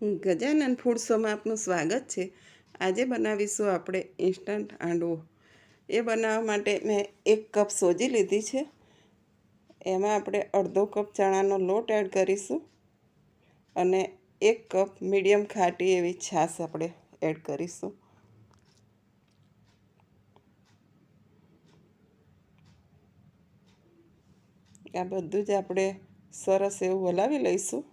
Gajanan food શોમાં આપનું સ્વાગત છે. આજે બનાવીશું આપણે ઇન્સ્ટન્ટ હાંડવો એ બનાવવા માટે મેં એક કપ સોજી લીધી છે. એમાં આપણે અડધો કપ ચણાનો લોટ એડ કરીશું અને એક કપ મીડિયમ ખાટી એવી છાશ આપણે એડ કરીશું. આ બધું જ આપણે સરસ એવું હલાવી લઈશું.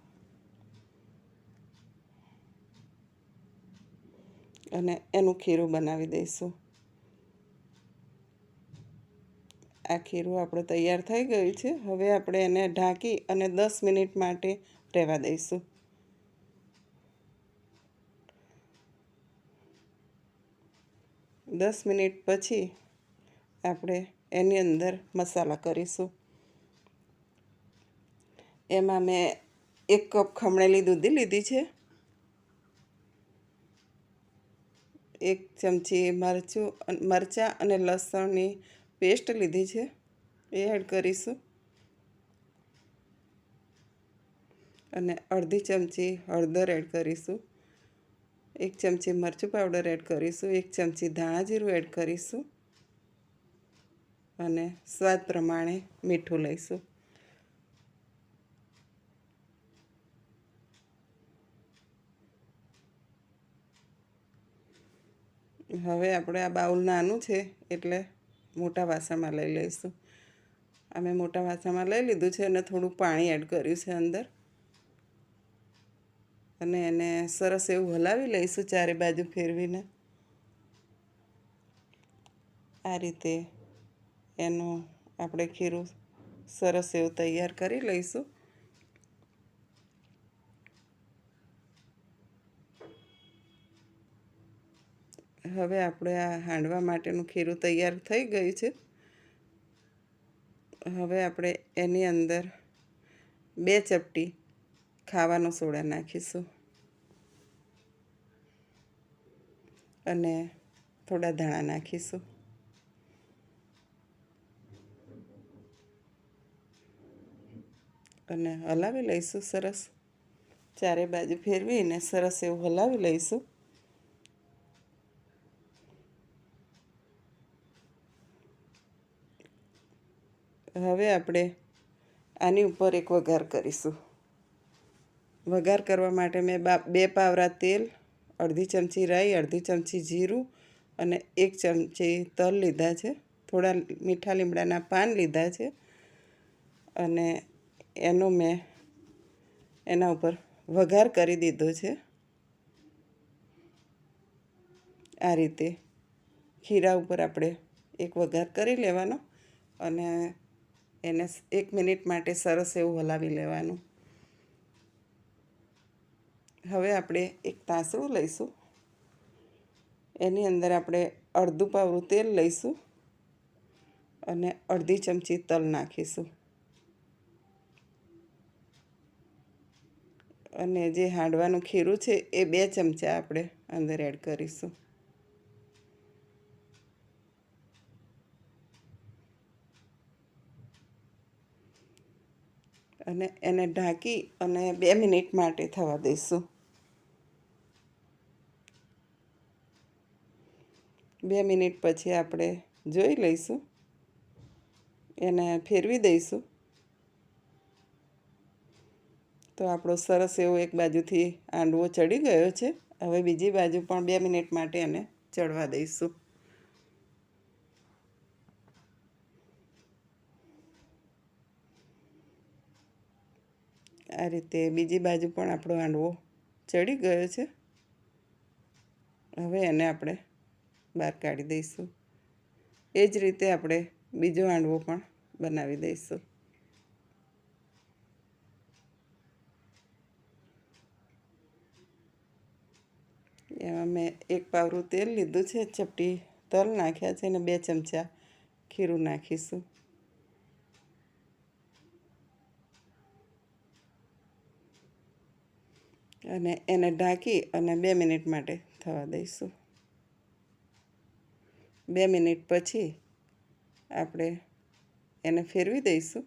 અને એનું ખીરું બનાવી દઈશું. આ ખીરું આપણું તૈયાર થઈ ગયું છે. હવે આપણે એને ઢાંકી અને દસ મિનિટ માટે રહેવા દઈશું. દસ મિનિટ પછી આપણે એની અંદર મસાલા કરીશું. એમાં મેં એક કપ ખમણેલી દૂધી લીધી છે. એક ચમચી મરચું, મરચાં અને લસણની પેસ્ટ લીધી છે. એ એડ કરીશું. અને અડધી ચમચી હળદર એડ કરીશું. એક ચમચી મરચું પાવડર એડ કરીશું. એક ચમચી ધાણા જીરું એડ કરીશું. અને સ્વાદ પ્રમાણે મીઠું લઈશું. હવે આપણે આ બાઉલ નાનું છે એટલે મોટા વાસણમાં લઈ લઈશું. અમે મોટા વાસણમાં લઈ લીધું છે અને થોડું પાણી એડ કર્યું છે અંદર. અને એને સરસ એવું હલાવી લઈશું ચારે બાજુ ફેરવીને. આ રીતે એનું આપણે ખીરું સરસ એવું તૈયાર કરી લઈશું. હવે આપણે આ હાંડવા માટેનું ખીરું તૈયાર થઈ ગયું છે. હવે આપણે એની અંદર બે ચપટી ખાવાનો સોડા નાખીશું. અને થોડા ધાણા નાખીશું. અને હલાવી લઈશું સરસ. ચારે બાજુ ફેરવીને સરસ એવું હલાવી લઈશું. હવે આપણે આની ઉપર એક વઘાર કરીશું. વઘાર કરવા માટે મેં બે પાવરા તેલ, અડધી ચમચી રાઈ, અડધી ચમચી જીરું અને એક ચમચી તલ લીધા છે. થોડા મીઠા લીમડાના પાન લીધા છે અને એનો મેં એના ઉપર વઘાર કરી દીધો છે. આ રીતે ખીરા ઉપર આપણે એક વઘાર કરી લેવાનો અને એને એક મિનિટ માટે સરસ એવું હલાવી લેવાનું. હવે આપણે એક તાસણું લઈશું. એની અંદર આપણે અડધું પાવરું તેલ લઈશું અને અડધી ચમચી તલ નાખીશું. અને જે હાંડવાનું ખીરું છે એ બે ચમચા આપણે અંદર એડ કરીશું. અને એને ઢાંકી અને બે મિનિટ માટે થવા દઈશું. બે મિનિટ પછી આપણે જોઈ લઈશું. એને ફેરવી દઈશું. તો આપણો સરસ એવો એક બાજુથી આંડવો ચડી ગયો છે. હવે બીજી બાજુ પણ બે મિનિટ માટે એને ચડવા દઈશું. આ રીતે બીજી બાજુ પણ આપણો હાંડવો ચડી ગયો છે. હવે એને આપણે બહાર કાઢી દઈશું. એ જ રીતે આપણે બીજો હાંડવો પણ બનાવી દઈશું. એમાં મેં એક પાવરું તેલ લીધું છે, ચપટી તલ નાખ્યા છે અને બે ચમચા ખીરું નાખીશું. અને એને ઢાંકી અને બે મિનિટ માટે થવા દઈશું. બે મિનિટ પછી આપણે એને ફેરવી દઈશું.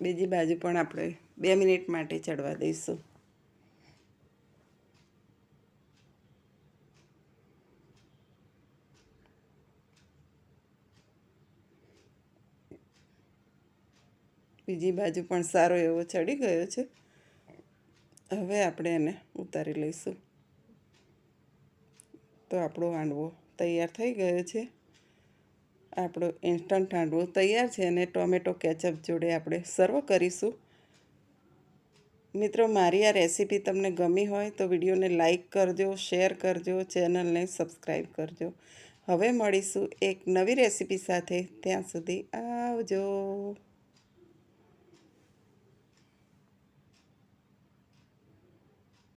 બીજી બાજુ પણ આપણે બે મિનિટ માટે ચડવા દઈશું. બીજી બાજુ પણ સારો એવો ચડી ગયો છે. હવે આપણે એને ઉતારી લઈશું. તો આપણો હાંડવો તૈયાર થઈ ગયો છે. આપણો ઇન્સ્ટન્ટ હાંડવો તૈયાર છે અને ટોમેટો કેચઅપ જોડે આપણે સર્વ કરીશું. મિત્રો, મારી આ રેસીપી તમને ગમી હોય તો વિડીયોને લાઈક કરજો, શેર કરજો, ચેનલને સબસ્ક્રાઈબ કરજો. હવે મળીશું એક નવી રેસીપી સાથે. ત્યાં સુધી આવજો.